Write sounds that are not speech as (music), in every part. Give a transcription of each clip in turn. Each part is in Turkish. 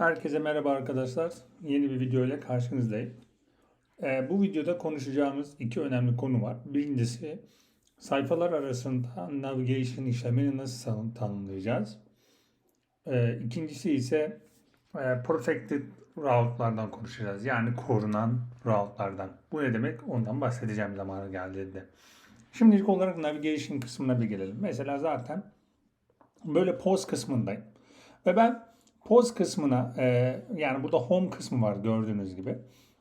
Herkese merhaba arkadaşlar. Yeni bir video ile karşınızdayım. Ee, bu videoda konuşacağımız iki önemli konu var. Birincisi sayfalar arasında navigation işlemini nasıl tan- tanımlayacağız? Ee, ikincisi ise e, protected route'lardan konuşacağız. Yani korunan route'lardan. Bu ne demek? Ondan bahsedeceğim zamanı geldiğinde. Şimdi ilk olarak navigation kısmına bir gelelim. Mesela zaten böyle post kısmındayım. Ve ben post kısmına e, yani burada home kısmı var gördüğünüz gibi.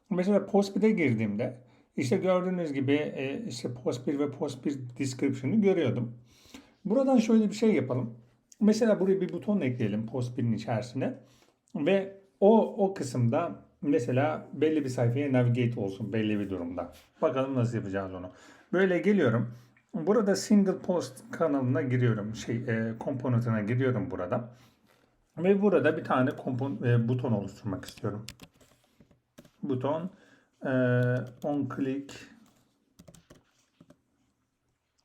Mesela post 1'e girdiğimde işte gördüğünüz gibi e, işte post 1 ve post 1 description'ı görüyordum. Buradan şöyle bir şey yapalım. Mesela buraya bir buton ekleyelim post 1'in içerisine. Ve o, o kısımda mesela belli bir sayfaya navigate olsun belli bir durumda. Bakalım nasıl yapacağız onu. Böyle geliyorum. Burada single post kanalına giriyorum. Şey, e, komponentine giriyorum burada. Ve burada bir tane kompon, e, buton oluşturmak istiyorum. Buton e, on click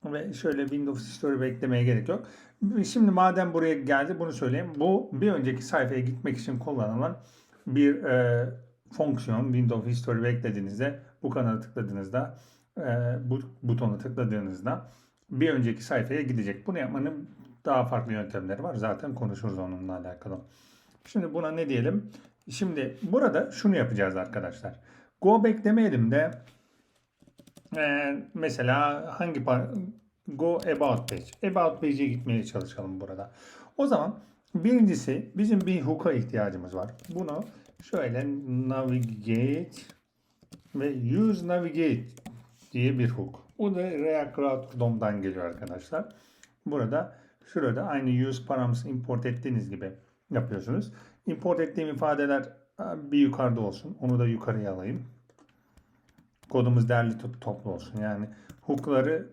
ve şöyle Windows Story beklemeye gerek yok. Şimdi madem buraya geldi bunu söyleyeyim. Bu bir önceki sayfaya gitmek için kullanılan bir e, fonksiyon. Windows History beklediğinizde bu kanala tıkladığınızda e, bu butona tıkladığınızda bir önceki sayfaya gidecek. Bunu yapmanın daha farklı yöntemleri var. Zaten konuşuruz onunla alakalı. Şimdi buna ne diyelim? Şimdi burada şunu yapacağız arkadaşlar. Go back demeyelim de e, mesela hangi par- go about page. About page'e gitmeye çalışalım burada. O zaman birincisi bizim bir hook'a ihtiyacımız var. Bunu şöyle navigate ve use navigate diye bir hook. Bu da React Router.dom'dan geliyor arkadaşlar. Burada şurada aynı use paramızı import ettiğiniz gibi yapıyorsunuz. Import ettiğim ifadeler bir yukarıda olsun. Onu da yukarıya alayım. Kodumuz derli tut- toplu olsun. Yani hook'ları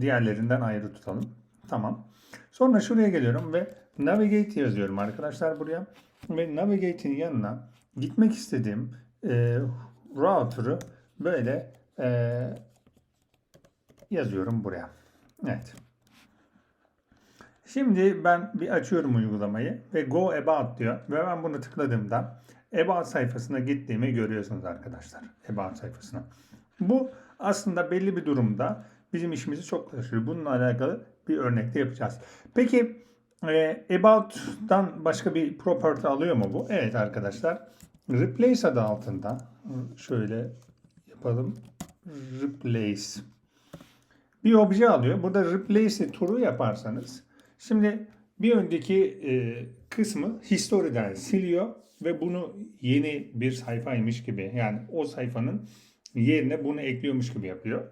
diğerlerinden ayrı tutalım. Tamam. Sonra şuraya geliyorum ve navigate yazıyorum arkadaşlar buraya. Ve navigate'in yanına gitmek istediğim e, router'ı böyle e, yazıyorum buraya. Evet. Şimdi ben bir açıyorum uygulamayı ve Go About diyor ve ben bunu tıkladığımda About sayfasına gittiğimi görüyorsunuz arkadaşlar. About sayfasına. Bu aslında belli bir durumda bizim işimizi çok kolaylaştırıyor. Bununla alakalı bir örnekte yapacağız. Peki e, About'tan başka bir property alıyor mu bu? Evet arkadaşlar. Replace adı altında şöyle yapalım. Replace bir obje alıyor. Burada replace turu yaparsanız şimdi bir önceki e, kısmı history'den siliyor ve bunu yeni bir sayfaymış gibi yani o sayfanın yerine bunu ekliyormuş gibi yapıyor.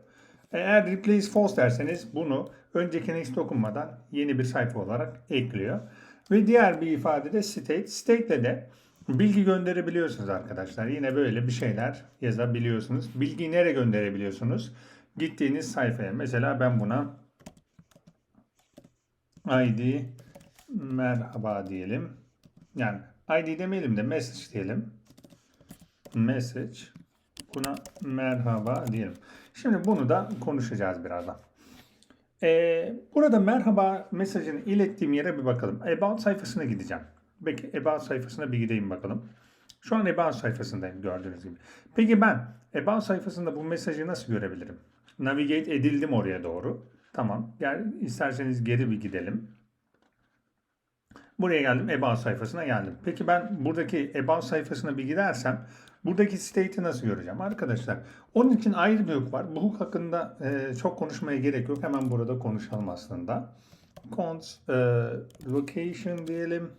Eğer replace false derseniz bunu öncekine hiç dokunmadan yeni bir sayfa olarak ekliyor. Ve diğer bir ifade de state. State ile de bilgi gönderebiliyorsunuz arkadaşlar. Yine böyle bir şeyler yazabiliyorsunuz. Bilgiyi nereye gönderebiliyorsunuz? Gittiğiniz sayfaya. Mesela ben buna ID merhaba diyelim. Yani ID demeyelim de message diyelim. Message. Buna merhaba diyelim. Şimdi bunu da konuşacağız birazdan. Ee, burada merhaba mesajını ilettiğim yere bir bakalım. About sayfasına gideceğim. Peki About sayfasına bir gideyim bakalım. Şu an About sayfasındayım gördüğünüz gibi. Peki ben About sayfasında bu mesajı nasıl görebilirim? Navigate edildim oraya doğru. Tamam. Gel, isterseniz geri bir gidelim. Buraya geldim. About sayfasına geldim. Peki ben buradaki About sayfasına bir gidersem buradaki state'i nasıl göreceğim? Arkadaşlar onun için ayrı bir hook var. Bu hook hakkında e, çok konuşmaya gerek yok. Hemen burada konuşalım aslında. Cons e, location diyelim.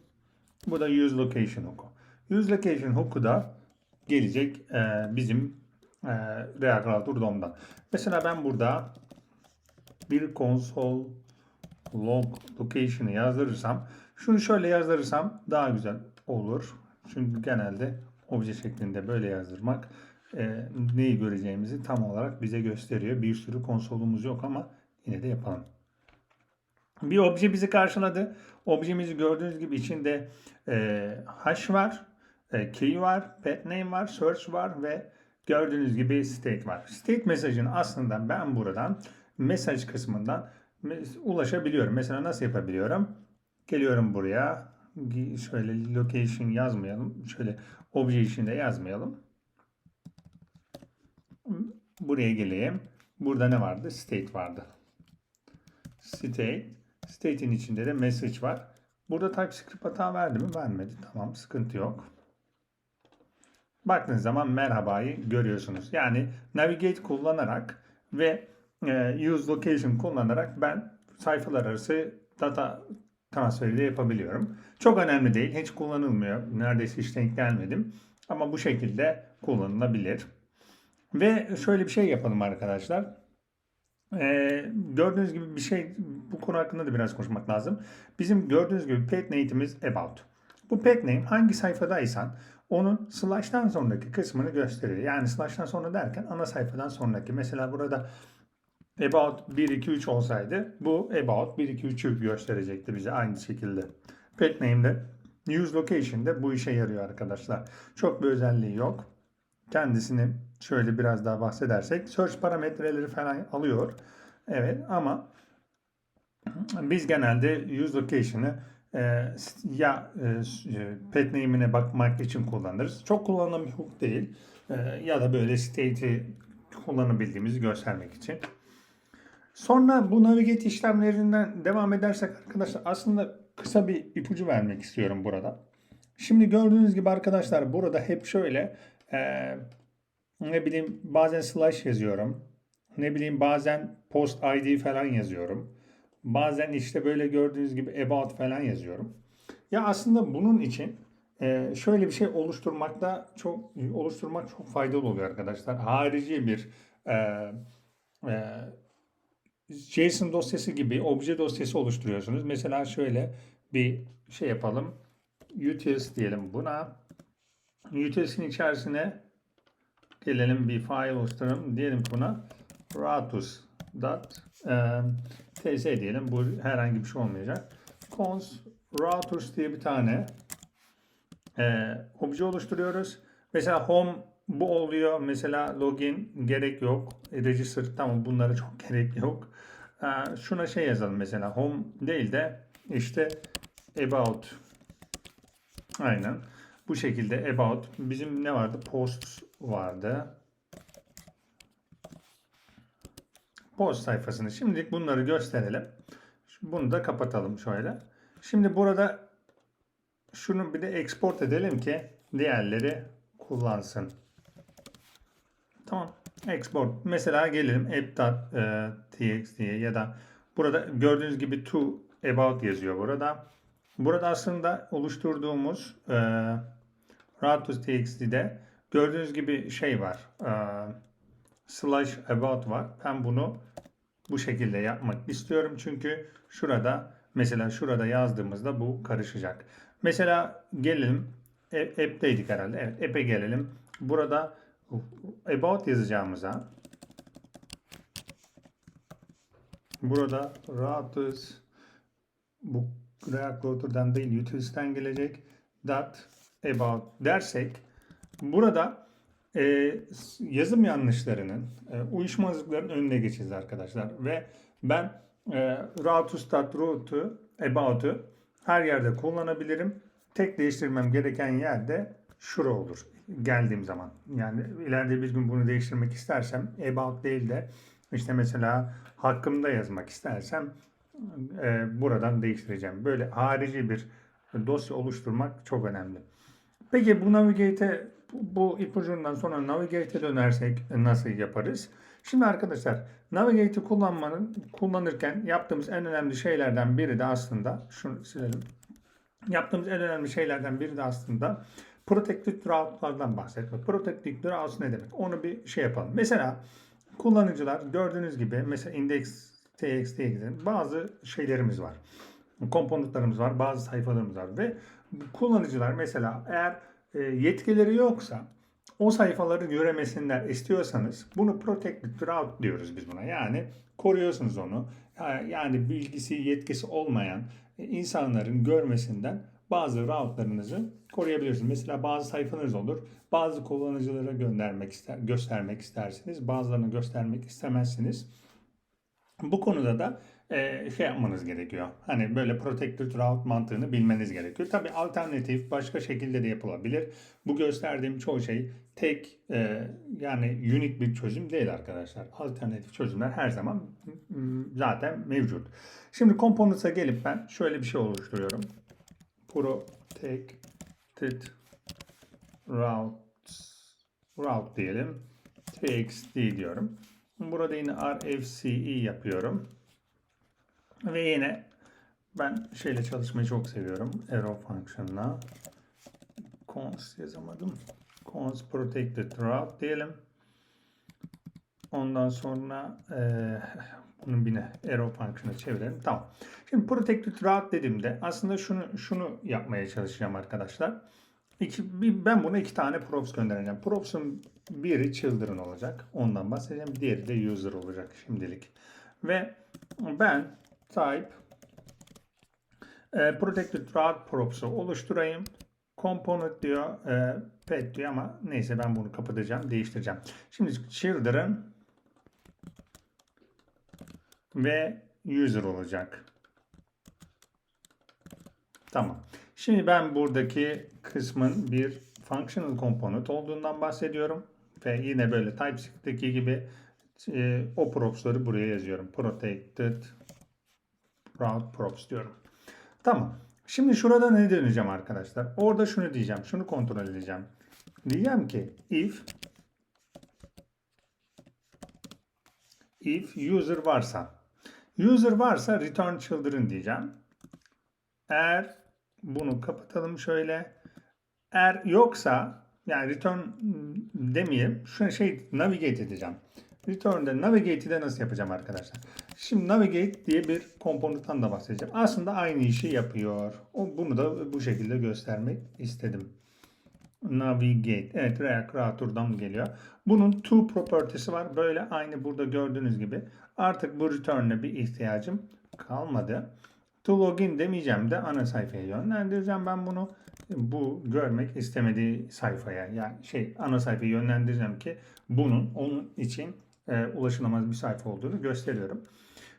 Bu da use location hook'u. Use location hook'u da gelecek e, bizim e, React Router DOM'dan. Mesela ben burada bir console log location'ı yazdırırsam şunu şöyle yazdırırsam daha güzel olur. Çünkü genelde obje şeklinde böyle yazdırmak e, neyi göreceğimizi tam olarak bize gösteriyor. Bir sürü konsolumuz yok ama yine de yapalım. Bir obje bizi karşıladı. Objemizi gördüğünüz gibi içinde e, hash var, e, key var, pet name var, search var ve gördüğünüz gibi state var. State mesajını aslında ben buradan mesaj kısmından ulaşabiliyorum. Mesela nasıl yapabiliyorum? Geliyorum buraya. şöyle location yazmayalım. Şöyle obje içinde yazmayalım. Buraya geleyim. Burada ne vardı? State vardı. State. State'in içinde de message var. Burada TypeScript hata verdi mi? Vermedi. Tamam sıkıntı yok. Baktığınız zaman merhabayı görüyorsunuz. Yani navigate kullanarak ve e, use location kullanarak ben sayfalar arası data transferi de yapabiliyorum. Çok önemli değil. Hiç kullanılmıyor. Neredeyse hiç denk gelmedim. Ama bu şekilde kullanılabilir. Ve şöyle bir şey yapalım arkadaşlar. Ee, gördüğünüz gibi bir şey bu konu hakkında da biraz konuşmak lazım. Bizim gördüğünüz gibi pet name'imiz about. Bu pet name hangi sayfadaysan onun slash'tan sonraki kısmını gösteriyor. Yani slash'tan sonra derken ana sayfadan sonraki. Mesela burada about 1 2 3 olsaydı bu about 1 2 3'ü gösterecekti bize aynı şekilde. Pet name'de use location'de bu işe yarıyor arkadaşlar. Çok bir özelliği yok. Kendisini şöyle biraz daha bahsedersek search parametreleri falan alıyor. Evet ama biz genelde use location'ı e, ya e, pet name'ine bakmak için kullanırız. Çok kullanılan bir hook değil. E, ya da böyle state'i kullanabildiğimizi göstermek için. Sonra bu navigate işlemlerinden devam edersek arkadaşlar aslında kısa bir ipucu vermek istiyorum burada. Şimdi gördüğünüz gibi arkadaşlar burada hep şöyle e, ne bileyim bazen slash yazıyorum. Ne bileyim bazen post ID falan yazıyorum. Bazen işte böyle gördüğünüz gibi about falan yazıyorum. Ya aslında bunun için e, şöyle bir şey oluşturmakta çok oluşturmak çok faydalı oluyor arkadaşlar. Harici bir e, e, JSON dosyası gibi obje dosyası oluşturuyorsunuz. Mesela şöyle bir şey yapalım. utils diyelim buna. Utils'in içerisine gelelim bir file oluşturalım. Diyelim buna ts diyelim. Bu herhangi bir şey olmayacak. cons ratus diye bir tane e, obje oluşturuyoruz. Mesela home bu oluyor. Mesela login gerek yok. E, Register tamam bunlara çok (laughs) gerek yok. E, şuna şey yazalım mesela home değil de işte about. Aynen. Bu şekilde about. Bizim ne vardı? Post vardı. Post sayfasını şimdilik bunları gösterelim. Bunu da kapatalım şöyle. Şimdi burada şunu bir de export edelim ki diğerleri kullansın tamam export mesela gelelim app.txt'ye ya da burada gördüğünüz gibi to about yazıyor burada burada aslında oluşturduğumuz e, Ratus.txt'de gördüğünüz gibi şey var. E, slash about var. Ben bunu bu şekilde yapmak istiyorum. Çünkü şurada mesela şurada yazdığımızda bu karışacak. Mesela gelelim e, app'teydik herhalde. Evet app'e gelelim. Burada about yazacağımıza burada Ratus bu React Router'dan değil Utils'ten gelecek dot about dersek burada e, yazım yanlışlarının, e, uyuşmazlıkların önüne geçeceğiz arkadaşlar. Ve ben e, ratus.route'u, about'u her yerde kullanabilirim. Tek değiştirmem gereken yerde şura olur geldiğim zaman. Yani ileride bir gün bunu değiştirmek istersem about değil de işte mesela hakkımda yazmak istersem e, buradan değiştireceğim. Böyle harici bir dosya oluşturmak çok önemli. Peki bu Navigate'e bu ipucundan sonra Navigate'e dönersek nasıl yaparız? Şimdi arkadaşlar Navigate'i kullanmanın kullanırken yaptığımız en önemli şeylerden biri de aslında şunu silelim. Yaptığımız en önemli şeylerden biri de aslında Protected Route'lardan bahsetmek. Protected Routes ne demek? Onu bir şey yapalım. Mesela kullanıcılar gördüğünüz gibi mesela index txt bazı şeylerimiz var. Komponentlarımız var, bazı sayfalarımız var ve kullanıcılar mesela eğer e, yetkileri yoksa o sayfaları göremesinden istiyorsanız bunu protected route diyoruz biz buna. Yani koruyorsunuz onu. Yani bilgisi, yetkisi olmayan insanların görmesinden bazı route'larınızı koruyabilirsiniz. Mesela bazı sayfalarınız olur. Bazı kullanıcılara göndermek ister, göstermek istersiniz. Bazılarını göstermek istemezsiniz. Bu konuda da e, şey yapmanız gerekiyor. Hani böyle protected route mantığını bilmeniz gerekiyor. Tabi alternatif başka şekilde de yapılabilir. Bu gösterdiğim çoğu şey tek e, yani unique bir çözüm değil arkadaşlar. Alternatif çözümler her zaman zaten mevcut. Şimdi components'a gelip ben şöyle bir şey oluşturuyorum. Protected route route diyelim. txt diyorum. Burada yine rfce yapıyorum. Ve yine ben şeyle çalışmayı çok seviyorum. Arrow function'la. Cons yazamadım. Cons protected route diyelim. Ondan sonra eee bunun bir arrow function'a çevirelim. Tamam. Şimdi protected route dediğimde aslında şunu şunu yapmaya çalışacağım arkadaşlar. İki, bir- ben buna iki tane props göndereceğim. Props'un biri children olacak. Ondan bahsedeceğim. Diğeri de user olacak şimdilik. Ve ben type e, protected route props'u oluşturayım. Component diyor, e, pet diyor ama neyse ben bunu kapatacağım, değiştireceğim. Şimdi children ve user olacak. Tamam. Şimdi ben buradaki kısmın bir functional component olduğundan bahsediyorum. Ve yine böyle TypeScript'teki gibi e, o props'ları buraya yazıyorum. Protected route props diyorum. Tamam. Şimdi şurada ne döneceğim arkadaşlar? Orada şunu diyeceğim. Şunu kontrol edeceğim. Diyeceğim ki if if user varsa user varsa return children diyeceğim. Eğer bunu kapatalım şöyle. Eğer yoksa yani return demeyeyim. Şu şey navigate edeceğim. Return'de navigate'i de nasıl yapacağım arkadaşlar? Şimdi navigate diye bir komponenttan da bahsedeceğim. Aslında aynı işi yapıyor. O, bunu da bu şekilde göstermek istedim. Navigate. Evet React Router'dan geliyor. Bunun two property'si var. Böyle aynı burada gördüğünüz gibi. Artık bu return'e bir ihtiyacım kalmadı. To login demeyeceğim de ana sayfaya yönlendireceğim ben bunu. Bu görmek istemediği sayfaya yani şey ana sayfaya yönlendireceğim ki bunun onun için e, ulaşılamaz bir sayfa olduğunu gösteriyorum.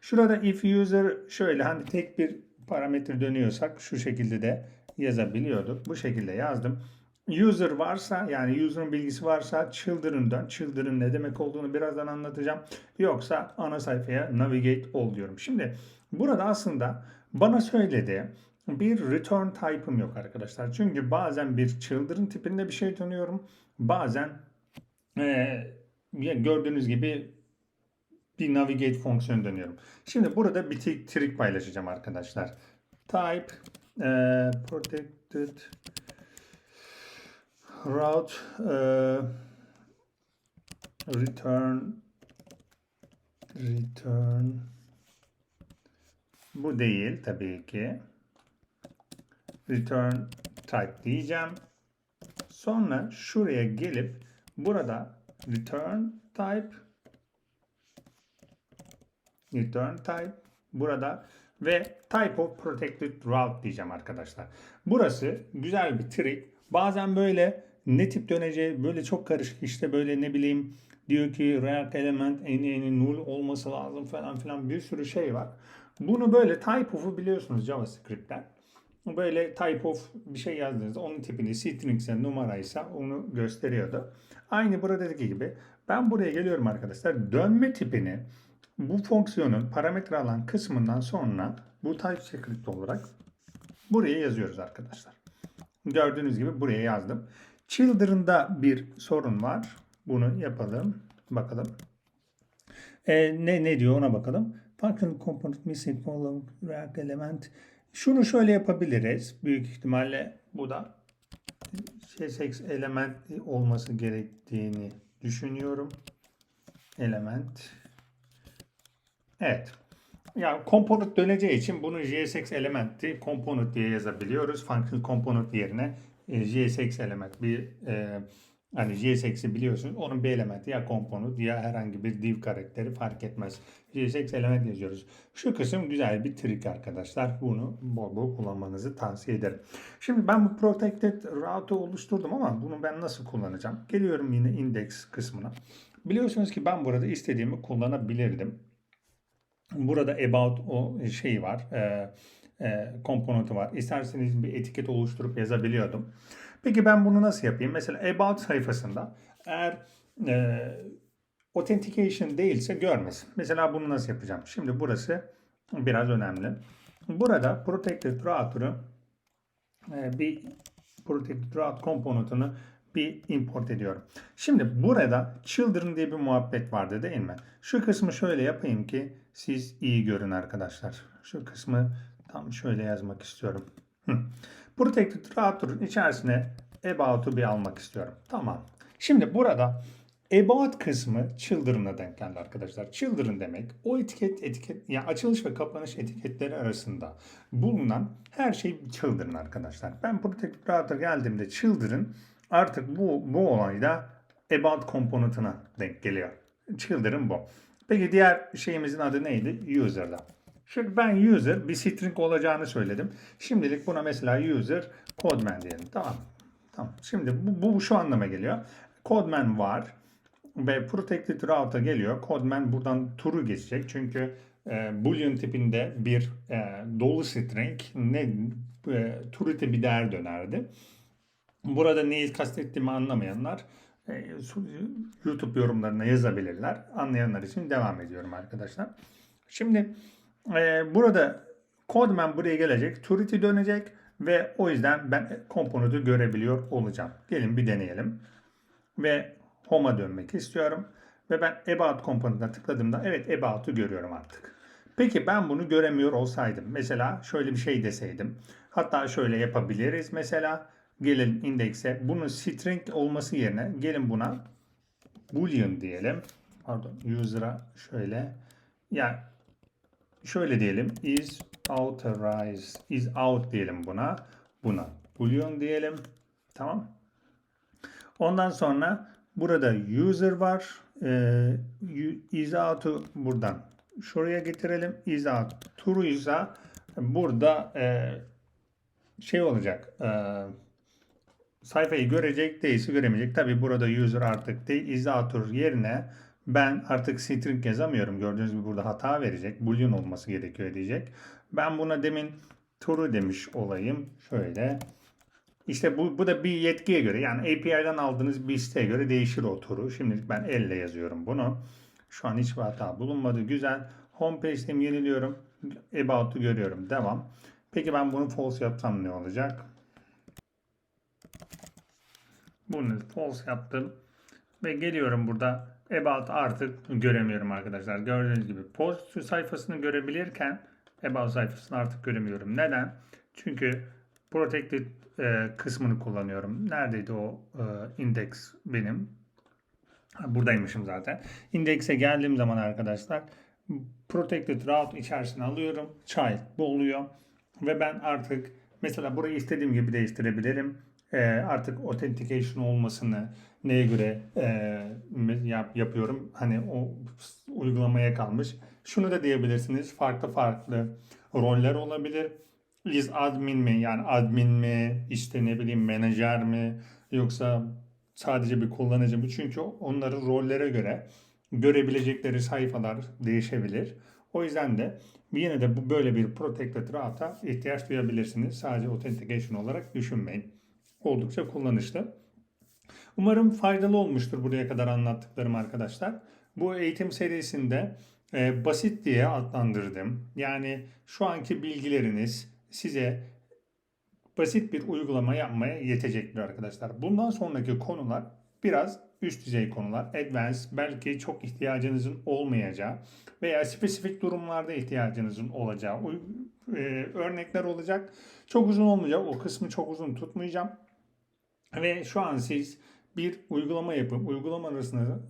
Şurada if user şöyle hani tek bir parametre dönüyorsak şu şekilde de yazabiliyorduk. Bu şekilde yazdım. User varsa yani user'ın bilgisi varsa children'dan children ne demek olduğunu birazdan anlatacağım. Yoksa ana sayfaya navigate ol diyorum. Şimdi burada aslında bana söyledi bir return type'ım yok arkadaşlar. Çünkü bazen bir children tipinde bir şey tanıyorum. Bazen eee, gördüğünüz gibi bir navigate fonksiyonu dönüyorum. Şimdi burada bir tri- trik paylaşacağım arkadaşlar. Type eee, protected route eee, return return bu değil tabii ki. Return type diyeceğim. Sonra şuraya gelip burada return type return type burada ve type of protected route diyeceğim arkadaşlar. Burası güzel bir trik. Bazen böyle ne tip döneceği böyle çok karışık işte böyle ne bileyim diyor ki React element eni eni null olması lazım falan filan bir sürü şey var. Bunu böyle type of'u biliyorsunuz JavaScript'ten. Böyle type of bir şey yazdığınızda onun tipini strings'e numaraysa onu gösteriyordu. Aynı buradaki gibi ben buraya geliyorum arkadaşlar. Dönme tipini bu fonksiyonun parametre alan kısmından sonra bu TypeScript olarak buraya yazıyoruz arkadaşlar. Gördüğünüz gibi buraya yazdım. Children'da bir sorun var. Bunu yapalım. Bakalım. E, ne, ne diyor ona bakalım. Functional component missing following React element. Şunu şöyle yapabiliriz. Büyük ihtimalle bu da CSX element olması gerektiğini düşünüyorum. Element. Evet. Yani component döneceği için bunu JSX elementi component diye yazabiliyoruz. Function component yerine e, JSX element bir e, hani JSX'i biliyorsunuz. Onun bir elementi ya component ya herhangi bir div karakteri fark etmez. JSX element yazıyoruz. Şu kısım güzel bir trik arkadaşlar. Bunu bol bol kullanmanızı tavsiye ederim. Şimdi ben bu protected route'u oluşturdum ama bunu ben nasıl kullanacağım? Geliyorum yine index kısmına. Biliyorsunuz ki ben burada istediğimi kullanabilirdim. Burada about o şeyi var. E, e, komponenti var. İsterseniz bir etiket oluşturup yazabiliyordum. Peki ben bunu nasıl yapayım? Mesela about sayfasında eğer e, authentication değilse görmesin. Mesela bunu nasıl yapacağım? Şimdi burası biraz önemli. Burada protected router'ı e, bir protected route komponentini bir import ediyorum. Şimdi burada children diye bir muhabbet vardı değil mi? Şu kısmı şöyle yapayım ki siz iyi görün arkadaşlar. Şu kısmı tam şöyle yazmak istiyorum. Protected router'ın içerisine about'u bir almak istiyorum. Tamam. Şimdi burada about kısmı children'a denk geldi arkadaşlar. Children demek o etiket etiket yani açılış ve kapanış etiketleri arasında bulunan her şey children arkadaşlar. Ben protected router geldiğimde children artık bu bu olayda about komponentine denk geliyor. Children bu. Peki diğer şeyimizin adı neydi? User'da. Şimdi ben user bir string olacağını söyledim. Şimdilik buna mesela user codeman diyelim. Tamam. Tamam. Şimdi bu, bu şu anlama geliyor. Codeman var ve protected route'a geliyor. Codeman buradan true'u geçecek. Çünkü e, boolean tipinde bir e, dolu string ne e, true tipi değer dönerdi. Burada neyi kastettiğimi anlamayanlar e, YouTube yorumlarına yazabilirler. Anlayanlar için devam ediyorum arkadaşlar. Şimdi e, burada Codeman buraya gelecek. Turity dönecek ve o yüzden ben komponenti görebiliyor olacağım. Gelin bir deneyelim. Ve Home'a dönmek istiyorum. Ve ben About komponentine tıkladığımda evet About'u görüyorum artık. Peki ben bunu göremiyor olsaydım. Mesela şöyle bir şey deseydim. Hatta şöyle yapabiliriz. Mesela gelin indekse bunun string olması yerine gelin buna boolean diyelim. Pardon user'a şöyle yani şöyle diyelim is authorized is out diyelim buna. Buna boolean diyelim. Tamam. Ondan sonra burada user var. Ee, is out'u buradan şuraya getirelim. Is out true ise burada e, şey olacak. Eee sayfayı görecek değilse göremeyecek. Tabi burada user artık değil izator yerine ben artık string yazamıyorum. Gördüğünüz gibi burada hata verecek. Boolean olması gerekiyor diyecek. Ben buna demin true demiş olayım. Şöyle. İşte bu, bu da bir yetkiye göre yani API'den aldığınız bir isteğe göre değişir o true. Şimdilik ben elle yazıyorum bunu. Şu an hiçbir hata bulunmadı. Güzel. Homepage'de yeniliyorum. About'u görüyorum. Devam. Peki ben bunu false yapsam ne olacak? Bunu false yaptım. Ve geliyorum burada about artık göremiyorum arkadaşlar. Gördüğünüz gibi post sayfasını görebilirken about sayfasını artık göremiyorum. Neden? Çünkü protected e, kısmını kullanıyorum. Neredeydi o e, index benim? Buradaymışım zaten. Index'e geldiğim zaman arkadaşlar protected route içerisine alıyorum. Child bu oluyor. Ve ben artık mesela burayı istediğim gibi değiştirebilirim e, artık authentication olmasını neye göre e, yap, yapıyorum. Hani o uygulamaya kalmış. Şunu da diyebilirsiniz. Farklı farklı roller olabilir. Is admin mi? Yani admin mi? İşte ne bileyim menajer mi? Yoksa sadece bir kullanıcı mı? Çünkü onların rollere göre görebilecekleri sayfalar değişebilir. O yüzden de yine de bu böyle bir protected route'a ihtiyaç duyabilirsiniz. Sadece authentication olarak düşünmeyin oldukça kullanışlı. Umarım faydalı olmuştur buraya kadar anlattıklarım arkadaşlar. Bu eğitim serisinde e, basit diye adlandırdım. Yani şu anki bilgileriniz size basit bir uygulama yapmaya yetecektir arkadaşlar. Bundan sonraki konular biraz üst düzey konular, advanced, belki çok ihtiyacınızın olmayacağı veya spesifik durumlarda ihtiyacınızın olacağı e, örnekler olacak. Çok uzun olmayacak, o kısmı çok uzun tutmayacağım. Ve şu an siz bir uygulama yapıp uygulama arasında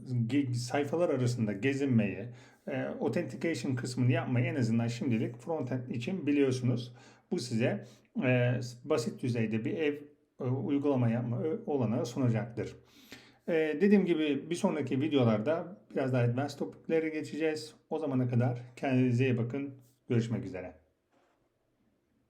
sayfalar arasında gezinmeyi, e, authentication kısmını yapmayı en azından şimdilik frontend için biliyorsunuz. Bu size e, basit düzeyde bir ev e, uygulama yapma olanağı sunacaktır. E, dediğim gibi bir sonraki videolarda biraz daha advanced topikleri geçeceğiz. O zamana kadar kendinize iyi bakın. Görüşmek üzere.